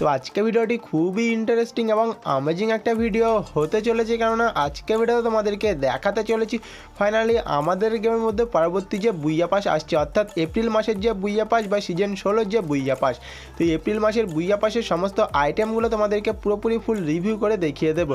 তো আজকে ভিডিওটি খুবই ইন্টারেস্টিং এবং অ্যামেজিং একটা ভিডিও হতে চলেছে, কেননা আজকে ভিডিওতে তোমাদেরকে দেখাতে চলেছি। ফাইনালি আমাদের গেমের মধ্যে পরবর্তী যে বুইয়া পাস আসছে, অর্থাৎ এপ্রিল মাসের যে বুইয়া পাস বা সিজন ষোলোর যে বুইয়া পাস তো এপ্রিল মাসের বুইয়া পাসের সমস্ত আইটেমগুলো তোমাদেরকে পুরোপুরি ফুল রিভিউ করে দেখিয়ে দেবো।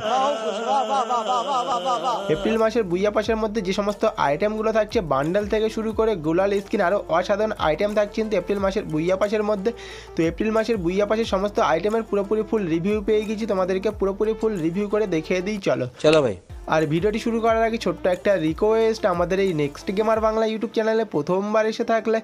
এপ্রিল মাসের বুইয়া পাসের মধ্যে যে সমস্ত আইটেমগুলো থাকছে বান্ডেল থেকে শুরু করে গোলাল স্কিন আরও অসাধারণ আইটেম থাকছে কিন্তু এপ্রিল মাসের বুইয়া পাসের মধ্যে। তো এপ্রিল মাসের বুইয়া পাসের সমস্ত আইটেমের পুরোপুরি ফুল রিভিউ পেয়ে গেছি তোমাদেরকে পুরোপুরি ফুল রিভিউ করে দেখিয়ে দিই চলো। চলো ভাই। আর ভিডিওটি শুরু করার আগে ছোট্ট একটা রিকোয়েস্ট আমাদের এই নেক্সট গেমার বাংলা ইউটিউব চ্যানেলে প্রথমবার এসে থাকলে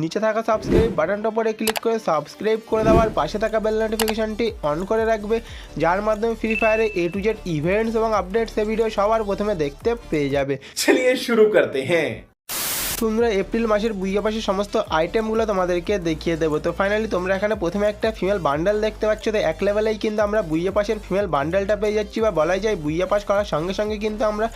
নিচে থাকা সাবস্ক্রাইব বাটনটা পরে ক্লিক করে সাবস্ক্রাইব করে দেওয়ার পাশে থাকা বেল নোটিফিকেশানটি অন করে রাখবে যার মাধ্যমে ফ্রি ফায়ারে এ টু জেড ইভেন্টস এবং আপডেটস এ ভিডিও সবার প্রথমে দেখতে পেয়ে যাবে। চলিয়ে শুরু করতে হ্যাঁ। তোমরা এপ্রিল মাসের বুইয়া পাশের সমস্ত আইটেমগুলো তোমাদেরকে দেখিয়ে দেবো। তো ফাইনালি তোমরা এখানে প্রথমে একটা ফিমেল বান্ডেল দেখতে পাচ্ছ। তো এক লেভেলেই কিন্তু আমরা বুইয়া পাশের ফিমেল বান্ডেলটা পেয়ে যাচ্ছি বা বলাই যায় বুইয়া পাস করার সঙ্গে সঙ্গে কিন্তু আমরা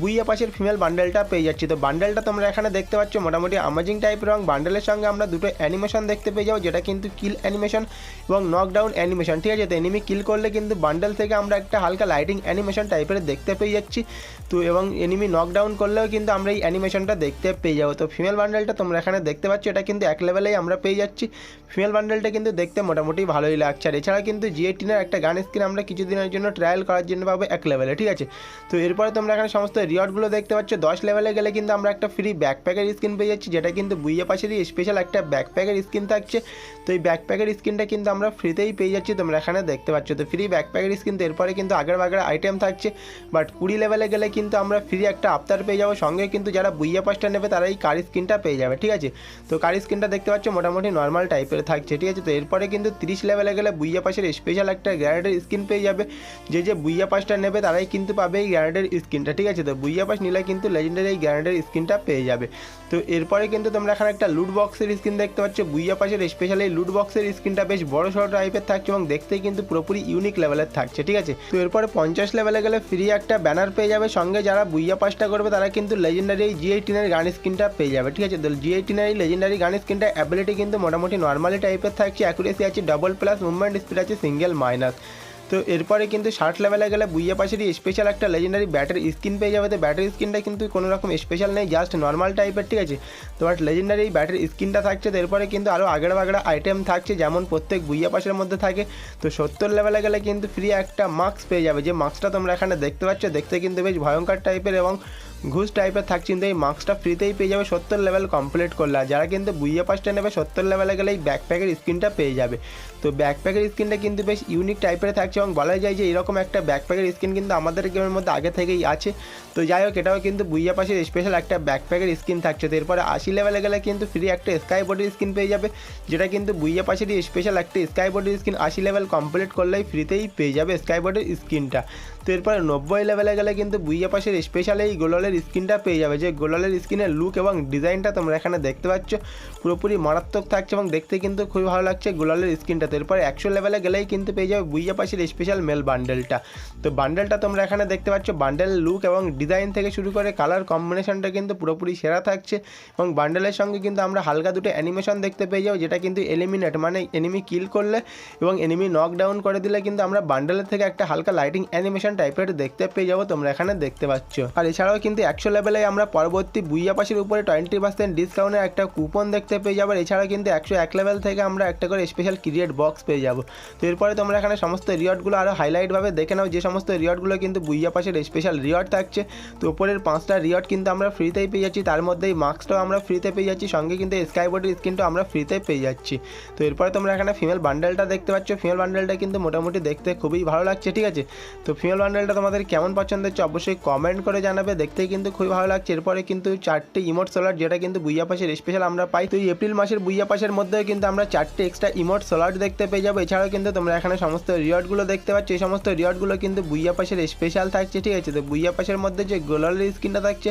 বুইয়া পাশের ফিমেল বান্ডেলটা পেয়ে যাচ্ছি। তো বান্ডেলটা তোমরা এখানে দেখতে পাচ্ছ মোটামুটি আমাজিং টাইপের এবং বান্ডেলের সঙ্গে আমরা দুটো অ্যানিমেশন দেখতে পেয়ে যাব, যেটা কিন্তু কিল অ্যানিমেশন এবং নকডাউন অ্যানিমেশন ঠিক আছে? তো এনিমি কিল করলে কিন্তু বান্ডেল থেকে আমরা একটা হালকা লাইটিং অ্যানিমেশন টাইপের দেখতে পেয়ে যাচ্ছি। তো এবং এনিমি নকডাউন করলেও কিন্তু আমরা এই অ্যানিমেশনটা দেখতে পেয়ে যাব। তো ফিমেল বান্ডেলটা তোমরা এখানে দেখতে পাচ্ছ, এটা কিন্তু এক লেভেলেই আমরা পেয়ে যাচ্ছি। ফিমেল বান্ডেলটা কিন্তু দেখতে মোটামুটি ভালোই লাগছে। আর এছাড়া কিন্তু জিএটিনের একটা গান স্ক্রিন আমরা কিছুদিনের জন্য ট্রায়াল করার জন্য পাবো এক লেভেলে ঠিক আছে? তো এরপরে তোমরা এখানে সমস্ত রিওয়ার্ডগুলো দেখতে পাচ্ছ। দশ লেভেলে গেলে কিন্তু আমরা একটা ফ্রি ব্যাকপ্যাকের স্কিন পেয়ে যাচ্ছি, যেটা কিন্তু বুইয়া পাশেরই স্পেশাল একটা ব্যাকপ্যাকের স্কিন থাকছে। তো এই ব্যাকপ্যাকের স্কিনটা কিন্তু আমরা ফ্রিতেই পেয়ে যাচ্ছি, তোমরা এখানে দেখতে পাচ্ছ। তো ফ্রি ব্যাকপ্যাকের স্কিন তো এরপরে কিন্তু আগের বাগের আইটেম থাকছে। বাট কুড়ি লেভেলে গেলে কিন্তু আমরা ফ্রি একটা আফতার পেয়ে যাব। সঙ্গে কিন্তু যারা বুইয়া পাসটা নেবে তারা এই কারি স্কিনটা পেয়ে যাবে, ঠিক আছে? তো কারি স্কিনটা দেখতে পাচ্ছ মোটামুটি নর্মাল টাইপের থাকছে, ঠিক আছে? তো এরপরে কিন্তু তিরিশ লেভেলে গেলে বুইয়া পাশের স্পেশাল একটা গ্যারেডের স্কিন পেয়ে যাবে। যে যে বুইয়া পাসটা নেবে তারাই কিন্তু পাবে এই গ্যারেডের স্কিনটা ঠিক আছে? তো বুইয়া পাস নিলে কিন্তু লেজেন্ডারি এই গ্যারেডের স্কিনটা পেয়ে যাবে। তো এরপরে কিন্তু তোমরা এখানে একটা লুট বক্সের স্কিন দেখতে পাচ্ছ। বুইয়া পাশের স্পেশাল এই লুট বক্সের স্কিনটা বেশ বড়, সড়ো টাইপের থাকছে এবং দেখতেই কিন্তু পুরোপুরি ইউনিক লেভেলের থাকছে, ঠিক আছে? তো এরপরে পঞ্চাশ লেভেলে গেলে ফ্রি একটা ব্যানার পেয়ে যাবে। সঙ্গে যারা বুইয়া পাসটা করবে তারা কিন্তু লেজেন্ডারি এই জি এইটিনের গান স্কিনটা পেয়ে যাবে, ঠিক আছে? তো জি এইটিনের এই লেজেন্ডারি গান স্কিনটা অ্যাবিলিটি কিন্তু মোটামুটি নর্মালি টাইপের থাকছে অ্যাকুরেসি আছে ডবল প্লাস মুভমেন্ট স্পিড আছে সিঙ্গেল মাইনাস তো এরপরে কিন্তু ষাট লেভেলে গেলে বুইয়া পাশেরই স্পেশাল একটা লেজেন্ডারি ব্যাটারি স্কিন পেয়ে যাবে। তো ব্যাটারি স্কিনটা কিন্তু কোনো রকম স্পেশাল নেই জাস্ট নর্মাল টাইপের ঠিক আছে? তো বাট লেজেন্ডারি ব্যাটারি স্কিনটা থাকছে, তো এরপরে কিন্তু আরও আগের বাগড়া আইটেম থাকছে, যেমন প্রত্যেক বুইয়া পাশের মধ্যে থাকে। তো সত্তর লেভেলে গেলে কিন্তু ফ্রি একটা মাস্ক পেয়ে যাবে। যে মাস্কটা তোমরা এখানে দেখতে পাচ্ছ, দেখতে কিন্তু বেশ ভয়ঙ্কর টাইপের এবং ঘুষ টাইপের থাকছে, কিন্তু এই মাস্কটা ফ্রিতেই পেয়ে যাবে সত্তর লেভেল কমপ্লিট করলে। যারা কিন্তু বুইয়া পাসটা নেবে, সত্তর লেভেলে গেলে এই ব্যাকপ্যাকের স্কিনটা পেয়ে যাবে। তো ব্যাকপ্যাকের স্কিনটা কিন্তু বেশ ইউনিক টাইপের থাকছে এবং বলা যায় যে এরকম একটা ব্যাকপ্যাকের স্কিন কিন্তু আমাদের গেমের মধ্যে আগে থেকেই আছে। তো যাই হোক, এটাও কিন্তু বুইয়া পাশের স্পেশাল একটা ব্যাকপ্যাকের স্কিন থাকছে। তো এরপরে আশি লেভেলে গেলে কিন্তু ফ্রি একটা স্কাই বোর্ডের স্কিন পেয়ে যাবে, যেটা কিন্তু বুইয়া পাশেরই স্পেশাল একটা স্কাই বোর্ডের স্কিন আশি লেভেল কমপ্লিট করলেই ফ্রিতেই পেয়ে যাবে স্কাই বডির স্কিনটা তো এরপরে নব্বই লেভেলে গেলে কিন্তু বুইয়া পাশের স্পেশাল এই গোলালের স্কিনটা পেয়ে যাবে। যে গোলালের স্কিনের লুক এবং ডিজাইনটা তোমরা এখানে দেখতে পাচ্ছ, পুরোপুরি মারাত্মক থাকছে এবং দেখতে কিন্তু খুবই ভালো লাগছে গোলালের স্কিনটা তো এরপরে একশো লেভেলে গেলেই কিন্তু পেয়ে যাবে বুইয়া পাশের স্পেশাল মেল বান্ডেলটা তো বান্ডেলটা তোমরা এখানে দেখতে পাচ্ছ বান্ডেল লুক এবং ডিজাইন থেকে শুরু করে কালার কম্বিনেশনটা কিন্তু পুরোপুরি সেরা থাকছে এবং বান্ডেলের সঙ্গে কিন্তু আমরা হালকা দুটো অ্যানিমেশন দেখতে পেয়ে যাব, যেটা কিন্তু এলিমিনেট মানে এনিমি কিল করলে এবং এনিমি নকডাউন করে দিলে কিন্তু আমরা বান্ডেলের থেকে একটা হালকা লাইটিং অ্যানিমেশন টাইপের দেখতে পেয়ে যাব তোমরা এখানে দেখতে পাচ্ছ। আর এছাড়াও কিন্তু একশো লেভেলে আমরা পরবর্তী বুইয়া পাশের উপরে টোয়েন্টি পার্সেন্ট ডিসকাউন্টের একটা কুপন দেখতে পেয়ে যাব। এছাড়া কিন্তু একশো এক লেভেল থেকে আমরা একটা করে স্পেশাল ক্রিয়েট বক্স পেয়ে যাব। তো এরপরে তোমরা এখানে সমস্ত রিওয়ার্ডগুলো আরও হাইলাইটভাবে দেখে নাও। যে সমস্ত রিওয়ার্ডগুলো কিন্তু বুইয়া পাশের স্পেশাল রিওয়ার্ড থাকছে। তো উপরের পাঁচটা রিওয়ার্ড কিন্তু আমরা ফ্রিতেই পেয়ে যাচ্ছি। তার মধ্যেই মাস্কটাও আমরা ফ্রিতে পেয়ে যাচ্ছি। সঙ্গে কিন্তু স্কাই বডির স্কিনটাও আমরা ফ্রিতে পেয়ে যাচ্ছি। তো এরপরে তোমরা এখানে ফিমেল বান্ডেলটা দেখতে পাচ্ছ। ফিমেল বান্ডেলটা কিন্তু মোটামুটি দেখতে খুবই ভালো লাগছে, ঠিক আছে? তো ফিমেল বান্ডেলটা তোমাদের কেমন পছন্দ হচ্ছে অবশ্যই কমেন্ট করে জানাবে। দেখতেই কিন্তু খুবই ভালো লাগছে। এরপরে কিন্তু চারটে ইমোট সোলার, যেটা কিন্তু বুইয়া পাশের স্পেশাল আমরা পাই। তো এপ্রিল মাসের বুইয়া পাশের মধ্যে কিন্তু আমরা চারটে এক্সট্রা ইমোট সোলার দেখতে পেয়ে যাবে। এছাড়াও কিন্তু তোমরা এখানে সমস্ত রিওয়ার্ডগুলো দেখতে পাচ্ছ। এই সমস্ত রিওয়ার্ডগুলো কিন্তু বুইয়া পাশের স্পেশাল থাকছে, ঠিক আছে? তো বুইয়া পাশের মধ্যে যে গোলালের স্কিনটা থাকছে,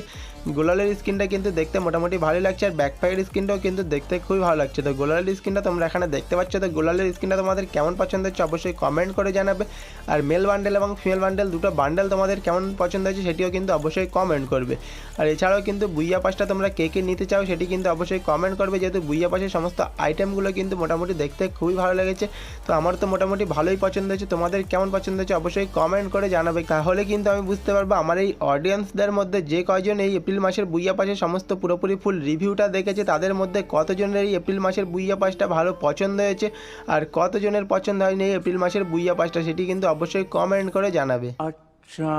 গোলালের স্কিনটা কিন্তু দেখতে মোটামুটি ভালোই লাগছে। আর ব্যাকপ্যাকের স্কিনটাও কিন্তু দেখতে খুবই ভালো লাগছে। তো গোলালের স্কিনটা তোমরা এখানে দেখতে পাচ্ছ। তো গোলালের স্কিনটা তোমাদের কেমন পছন্দ হচ্ছে অবশ্যই কমেন্ট করে জানাবে। আর মেল বান্ডেল এবং ফিমেল বান্ডেল দুটো বান্ডেল তোমাদের কেমন পছন্দ হয়েছে সেটিও কিন্তু অবশ্যই কমেন্ট কমেন্ট করবে। আর এছাড়াও কিন্তু বুইয়া পাসটা তোমরা কে কে নিতে চাও সেটি কিন্তু অবশ্যই কমেন্ট করবে, যেহেতু বুইয়া পাশের সমস্ত আইটেমগুলো কিন্তু মোটামুটি দেখতে খুবই ভালো লেগেছে। তো আমার তো মোটামুটি ভালোই পছন্দ হয়েছে। তোমাদের কেমন পছন্দ হয়েছে অবশ্যই কমেন্ট করে জানাবে। তাহলে কিন্তু আমি বুঝতে পারব আমার এই অডিয়েন্সদের মধ্যে যে কজন এই এপ্রিল মাসের বুইয়া পাশের সমস্ত পুরোপুরি ফুল রিভিউটা দেখেছে, তাদের মধ্যে কতজনের এই এপ্রিল মাসের বুইয়া পাসটা ভালো পছন্দ হয়েছে আর কতজনের পছন্দ হয়নি এই এপ্রিল মাসের বুইয়া পাসটা সেটি কিন্তু অবশ্যই কমেন্ট করে জানাবে। আচ্ছা।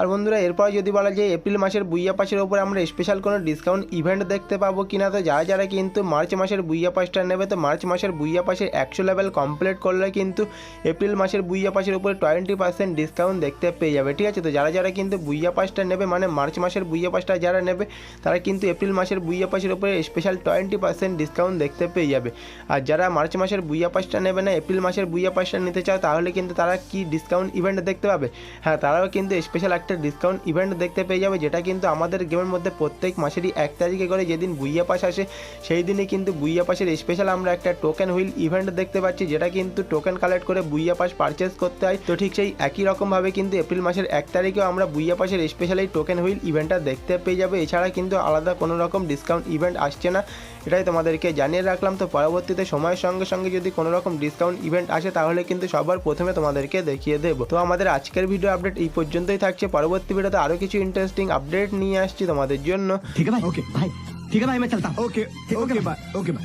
আর বন্ধুরা, এরপর যদি বলা যায় এপ্রিল মাসের বুইয়া পাসের ওপর আমরা স্পেশাল কোনো ডিসকাউন্ট ইভেন্ট দেখতে পাবো কিনা, তো যারা যারা কিন্তু মার্চ মাসের বুইয়া পাসটা নেবে, তো মার্চ মাসের বুইয়া পাসের একশো লেভেল কমপ্লিট করলে কিন্তু এপ্রিল মাসের বুইয়া পাসের উপরে টোয়েন্টি পার্সেন্ট ডিসকাউন্ট দেখতে পেয়ে যাবে, ঠিক আছে? তো যারা যারা কিন্তু বুইয়া পাসটা নেবে মানে মার্চ মাসের বুইয়া পাসটা যারা নেবে, তারা কিন্তু এপ্রিল মাসের বুইয়া পাসের উপরে স্পেশাল টোয়েন্টি পার্সেন্ট ডিসকাউন্ট দেখতে পেয়ে যাবে। আর যারা মার্চ মাসের বুইয়া পাসটা নেবে না এপ্রিল মাসের বুইয়া পাসটা নিতে চাও, তাহলে কিন্তু তারা কি ডিসকাউন্ট ইভেন্ট দেখতে পাবে? হ্যাঁ তারাও কিন্তু স্পেশাল একটা ডিসকাউন্ট ইভেন্ট দেখতে পেয়ে যাবে, যেটা কিন্তু আমাদের গেমের মধ্যে প্রত্যেক মাসেরই এক তারিখে করে যেদিন বুইয়া পাস আসে, সেই দিনই কিন্তু বুইয়া পাসের স্পেশাল আমরা একটা টোকেন হুইল ইভেন্ট দেখতে পাচ্ছি, যেটা কিন্তু টোকেন কালেক্ট করে বুইয়া পাস পারচেস করতে হয়। তো ঠিক সেই একই রকমভাবে কিন্তু এপ্রিল মাসের এক তারিখেও আমরা বুইয়া পাসের স্পেশাল এই টোকেন হুইল ইভেন্টটা দেখতে পেয়ে যাবে। এছাড়া কিন্তু আলাদা কোনো রকম ডিসকাউন্ট ইভেন্ট আসছে না, এটাই তোমাদেরকে জানিয়ে রাখলাম। তো পরবর্তীতে সময়ের সঙ্গে সঙ্গে যদি কোনো রকম ডিসকাউন্ট ইভেন্ট আসে, তাহলে কিন্তু সবার প্রথমে তোমাদেরকে দেখিয়ে দেবো। তো আমাদের আজকের ভিডিও আপডেট এই পর্যন্তই থাকছে। পরবর্তী ভিডিওতে আরও কিছু ইন্টারেস্টিং আপডেট নিয়ে আসছি তোমাদের জন্য। ঠিক আছে ওকে ভাই ঠিক আছে ভাই আমি চলতা ওকে ওকে বাই ওকে বাই